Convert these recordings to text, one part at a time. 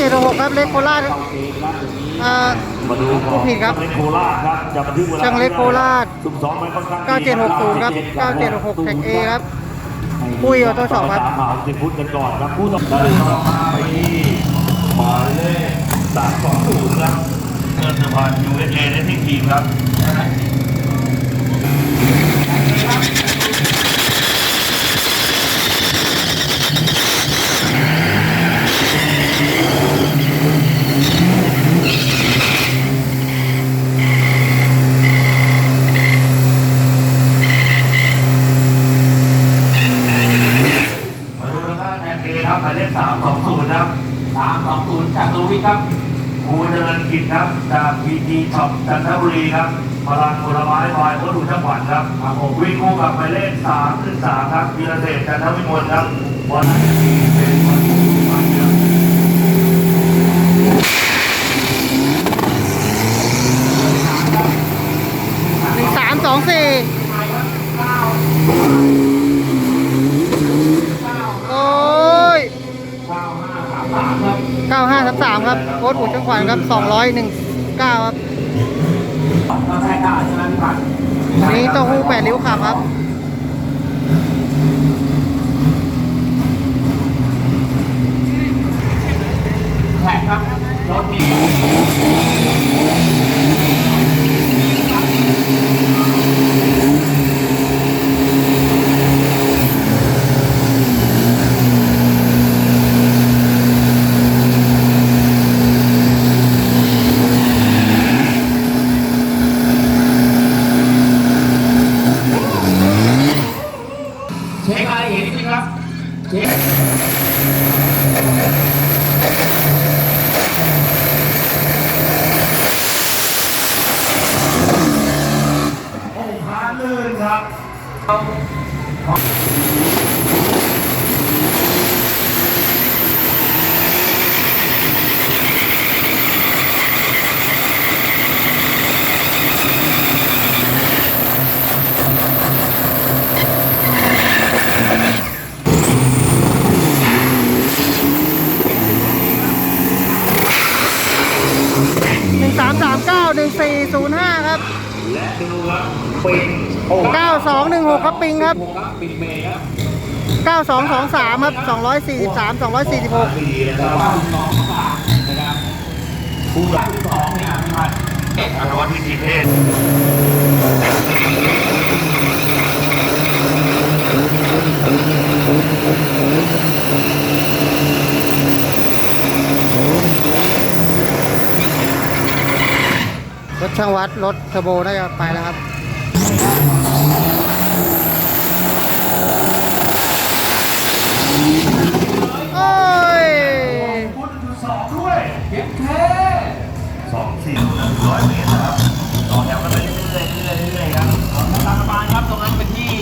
ครับเล็กโคราชเอ่อมาดูของผู้ผิดครับช่างเล็กโคราชครับจะบันทึกเวลาช่างเล็กโคราชซุ่มซ้อมมันค่อนข้างดีนะ9760ครับ9766แท็ก A ครับปุ้ยออโต้ช็อปครับสามหาสิบฟุตกันก่อนครับผู้ต่อได้ต่อมาไปที่หมายเลขสามสองศูนย์ครับเงินสะพานยูเอสเอได้ที่ทีมครับ มาดูนะครับแอนเอครับหมายเลขสามสองศูนย์ครับ สามสองศูนย์จากตัววิทย์ครับ ครูเจริญกิจ ครับ จากพีดีช็อปจันทบุรีครับพลังผลไม้พลอยโคดูจังหวัดครับครับผมวิ่งคู่กับหมายเลขสามขึ้นสามครับวีรเดชจันทวิมลครับวันนี้เป็นวันที่มันครับหนึ่งสามสองสี่โอ้ย เก้าห้า สามครับโค้ดบุตรจังขวัญครับสองร้อยหนึ่งเก้าครับเราใช้ได้ใช่ไหมพี่ปัดอันนี้เต้าหู้แปดริ้วขับครับแท็กครับรถมี 9216 ครับปิงครับ 9223 ครับ 243 246คู่หลังสองเนี่ยพันเอกอนุวัฒน์พิเทศรถช่างวัด รถเทโบได้ไปแล้วครับ โอ้ยพุทธจุดสองด้วยเก็บแค่สองสี่ร้อยเมตรนะครับต่อแถวกันไปเรื่อยๆเรื่อยๆเรื่อยๆครับตามสบายครับตรงนั้นเป็นที่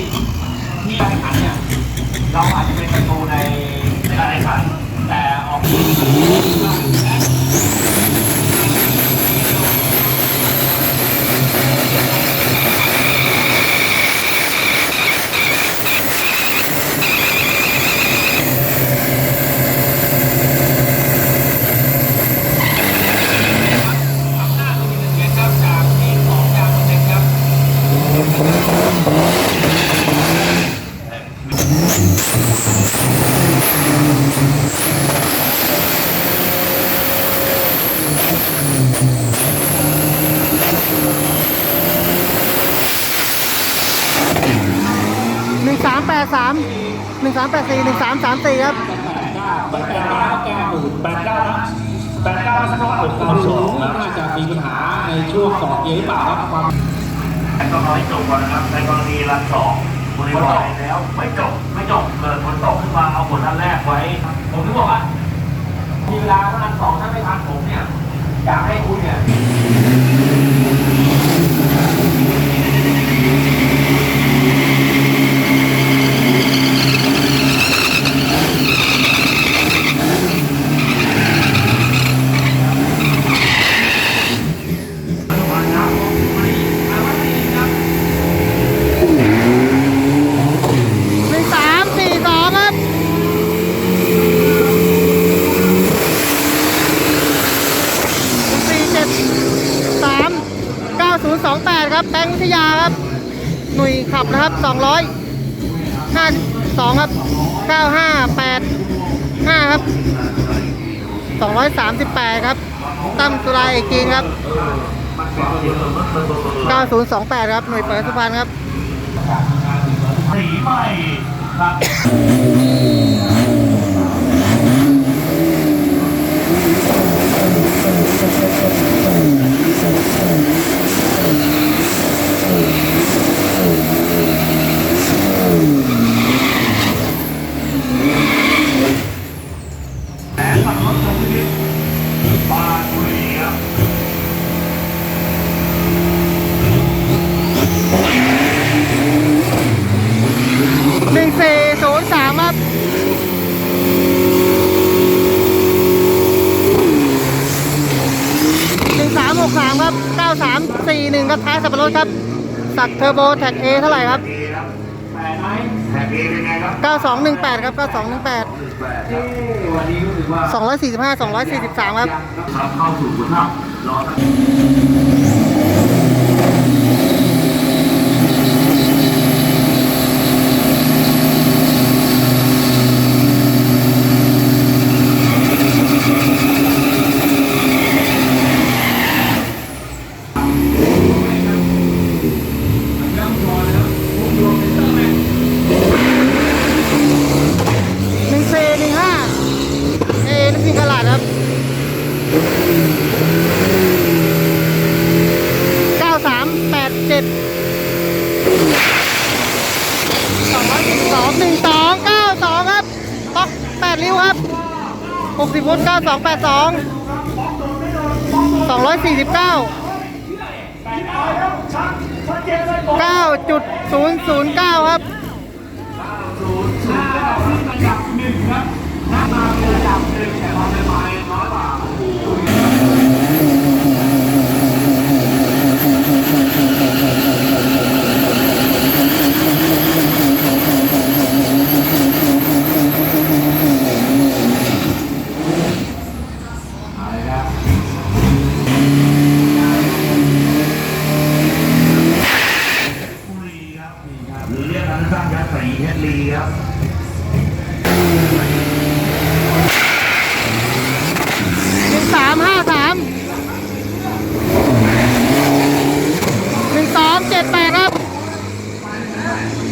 ที่การแข่งขันเนี่ยเราอาจจะเป็นประตูในในการแข่งขันแต่ออกที่นึ่งสามแปดสามหนึ่งสามแปดสี่หนึ่งสามสี่ครับแปดเก้าแก้ปูดแปดเก้านะแปดเก้าสักหกควาเก้ามสสูองน่าจะมีปัญหาในช่วงสอบเกียร์หรือเปล่าครับความแต่ก็น้อยจบก่อนนะครับในกรณีรันสองบริวารแล้วไม่จบไม่จบเกิดฝนตกขึ้นมาเอาผลนัดแรกไว้ ผมถึงบอกว่ามีเวลาเท่านั้นสองถ้าไม่ทันผมเนี่ยอยากให้คุณเนี่ย แบงค์วิทยาครับ หน่วยขับนะครับ 200 52 ครับ 9585 ครับ 238 ครับ ตั้มสุราเอกจีนครับ 9028 ครับ หน่วยเปิดสุพรรณครับสีใหม่ครับ แผนขับรถชมพิพิธปรานบุรีครับ 1403 ครับ 1363 ครับ 9341 ครับท้ายสับปะรดครับ สักเทอร์โบแท็ก A เท่าไหร่ครับเอครับแปดไหมแท็กเอเป็นไงครับ 9218 ครับ 9218เอ้วันนี้รู้สึกว่า245 243 ครับ ครับเข้าสู่คุณภาพรอสัก หนึ่งเซหนึ่งห้าเอนักพิงกระลาดครับเก้าสามแปดเจ็ดสองร้อยสิบสองหนึ่งสองเก้าสองครับบล็อกแปดริ้วครับหก สองแปดสองสองร้อยสี่สิบเก้าเก้าจุดศูนย์ศูนย์เก้าครับระดับหนึ่งครับหน้าตาเป็นระดับหนึ่ง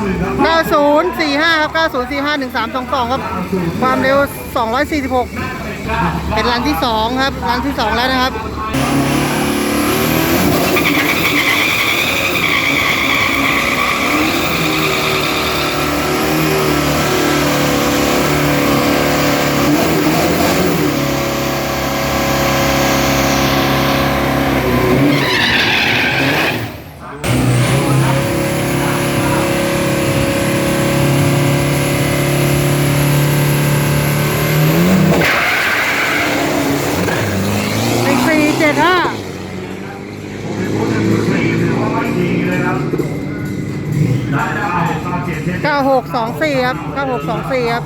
9045 ครับ 9045 1322 ครับ ความเร็ว 246 เป็นรันที่ 2 ครับ รันที่ 2 แล้วนะครับ หกสองสี่ครับเก้าหกสองสี่ครับ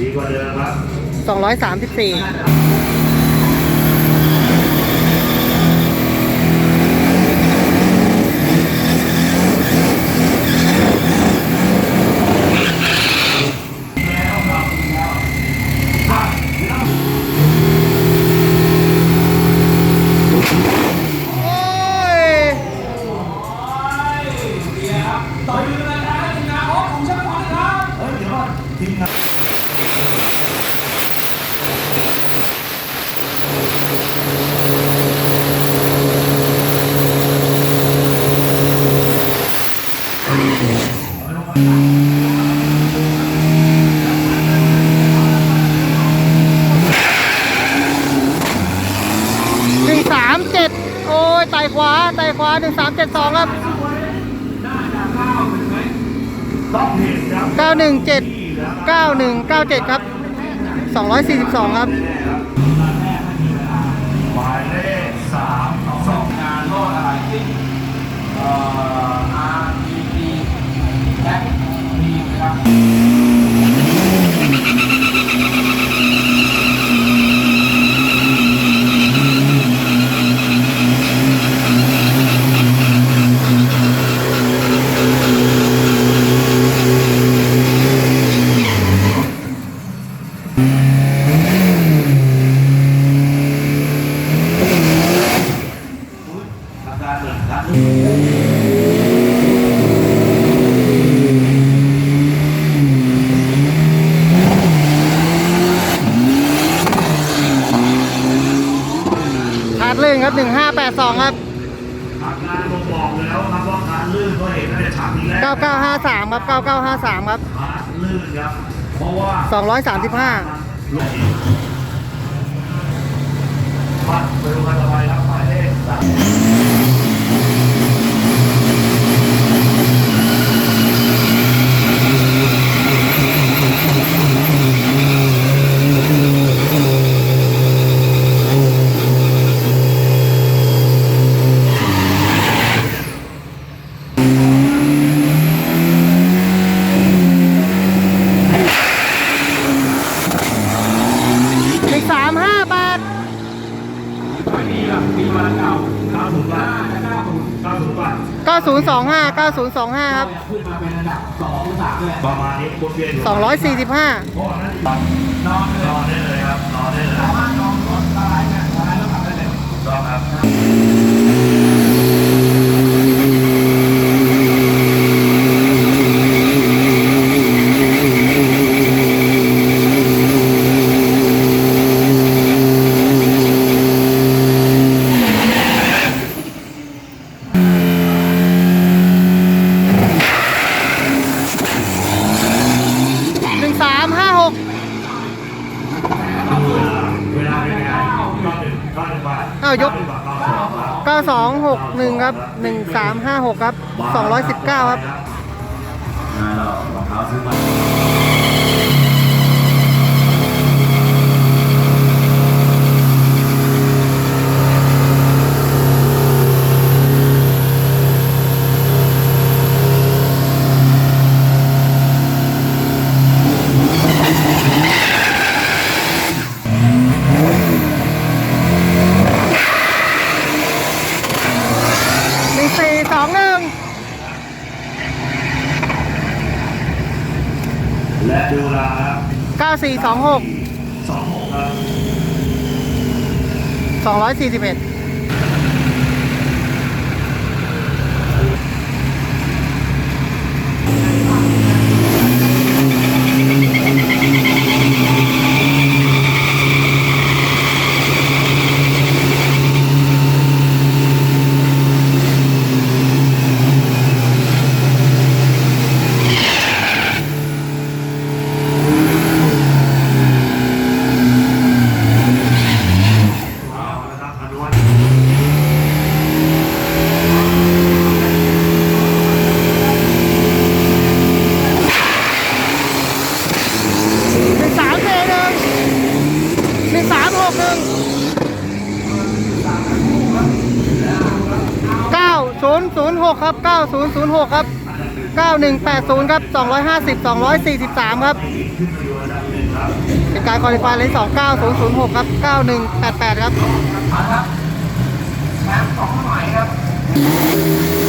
ดีกว่าเดิมครับสองร้อยสามสิบสี่ ยไต่ขวาไต่ขวา หนึ่งสามเจ็ดสองครับเก้าหนึ่งเจ็ดเก้าหนึ่งเก้าเจ็ดครับสองร้อยสี่สิบสองครับหมายเลขสามสองสองงานโลดอะไรที่เอ่อ RPP และมีครับ อาการเหมือนกัน ขาดลื่นครับหนึ่งห้าแปดสองครับอาการผมบอกแล้วครับว่าการลื่นก็เห็นตั้งแต่ฉากนี้แล้วเก้าเก้าห้าสามครับเก้าเก้าห้าสามครับขาลื่นครับ เพราะว่าสองร้อยสามสิบห้าลงมาไปดูกันต่อไปครับหมายเลข 9025 ครับประมาณนี้บนเวียนอยู่245 นอนได้เลยครับนอนได้เลยรอครับ 356 ครับ 219 ครับ รองเท้าซื้อมา สี่สองหกสองหกครับสองร้อยสี่สิบเอ็ด 9006 ครับ 9006 ครับ 9180 ครับ 250 243 ครับ เป็นการคอลิฟายเลน29006 ครับ 9188 ครับแชมป์สองสมัยครับ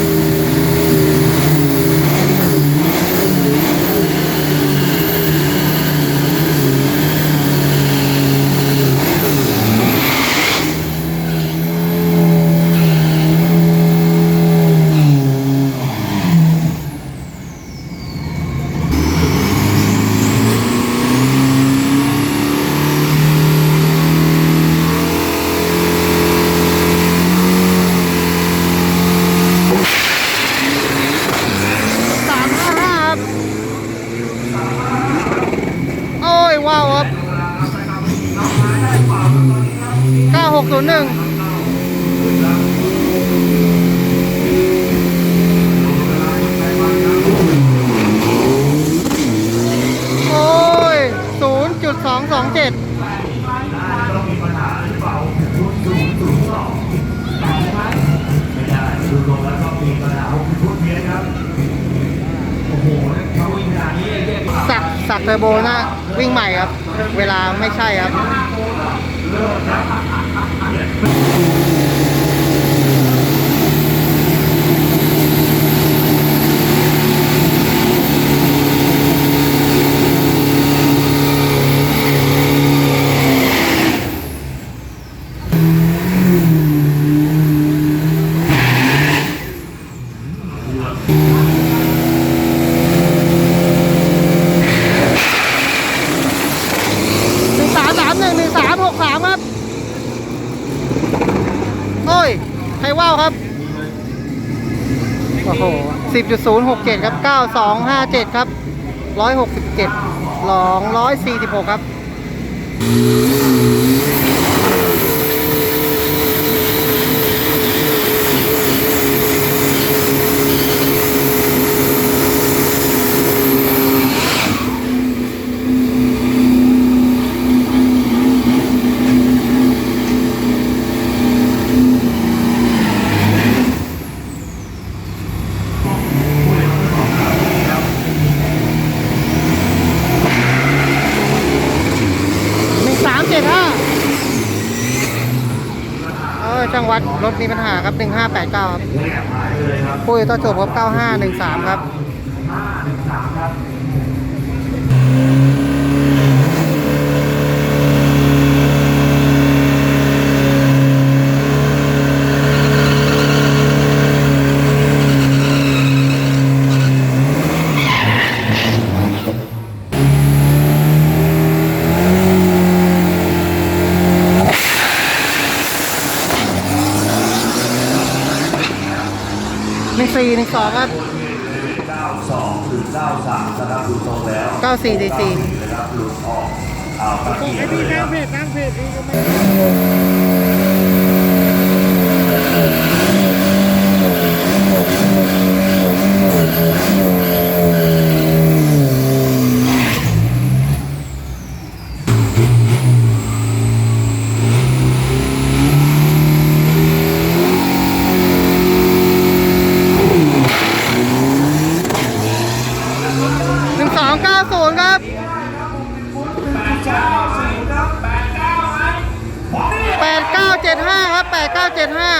เทอร์โบนะวิ่งใหม่ครับ เวลาไม่ใช่ครับ 10.067 ครับ 9257 ครับ 167 246 ครับ ครับหนึ่งห้าแปดเก้าครับแยกหายไปเลยครับปุ้ยต้อจบครับเก้าห้าหนึ่งสามครับ ห้าหนึ่งสามครับ หนึ่ง สี่หนึ่งสองครับเก้าสองถึงเก้าสามนะครับดูตรงแล้วเก้าสี่สี่สี่นะครับหลุดออกเอากระกี้เลยครับ หนึ่งสองเก้าศูนย์ครับแปดเก้าเจ็ดห้าครับแปดเก้าเจ็ดห้า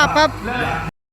สอ